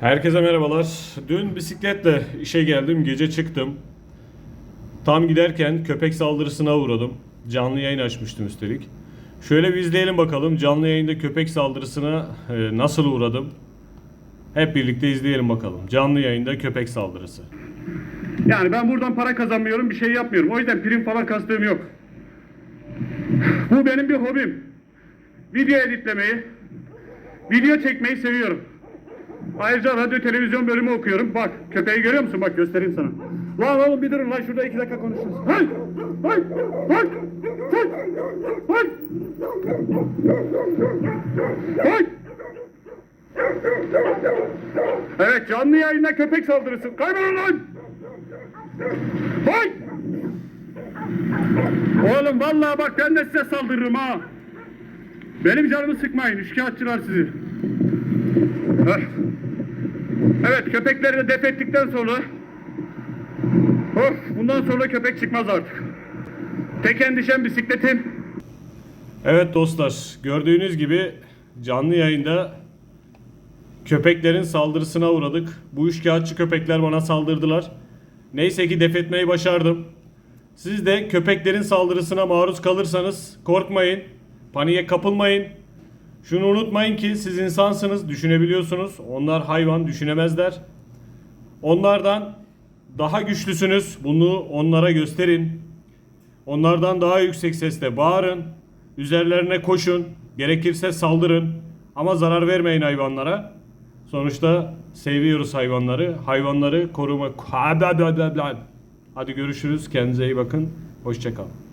Herkese merhabalar. Dün bisikletle işe geldim, gece çıktım. Tam giderken köpek saldırısına uğradım. Canlı yayın açmıştım üstelik. Şöyle bir izleyelim bakalım canlı yayında köpek saldırısına e, nasıl uğradım. Hep birlikte izleyelim bakalım. Canlı yayında köpek saldırısı. Yani ben buradan para kazanmıyorum, bir şey yapmıyorum. O yüzden prim falan kastığım yok. Bu benim bir hobim. Video editlemeyi, video çekmeyi seviyorum. Ayrıca radyo televizyon bölümü okuyorum. Bak köpeği görüyor musun? Bak göstereyim sana. Lan oğlum bir durun lan şurada iki dakika konuşuruz. Hay! Hay! Hay! Hay! Hay! Hay! Evet canlı yayında köpek saldırısı. Kaybolun lan! Hay! Oğlum vallahi bak ben de size saldırırım ha. Benim canımı sıkmayın, üçkağıtçılar sizi. Heh. Evet, köpekleri de def ettikten sonra... Of, bundan sonra köpek çıkmaz artık. Tek endişem bisikletim. Evet dostlar, gördüğünüz gibi canlı yayında köpeklerin saldırısına uğradık. Bu üçkağıtçı köpekler bana saldırdılar. Neyse ki def etmeyi başardım. Siz de köpeklerin saldırısına maruz kalırsanız korkmayın, paniğe kapılmayın. Şunu unutmayın ki siz insansınız, düşünebiliyorsunuz. Onlar hayvan, düşünemezler. Onlardan daha güçlüsünüz. Bunu onlara gösterin. Onlardan daha yüksek sesle bağırın. Üzerlerine koşun. Gerekirse saldırın. Ama zarar vermeyin hayvanlara. Sonuçta seviyoruz hayvanları. Hayvanları koruma. Hadi görüşürüz. Kendinize iyi bakın. Hoşçakalın.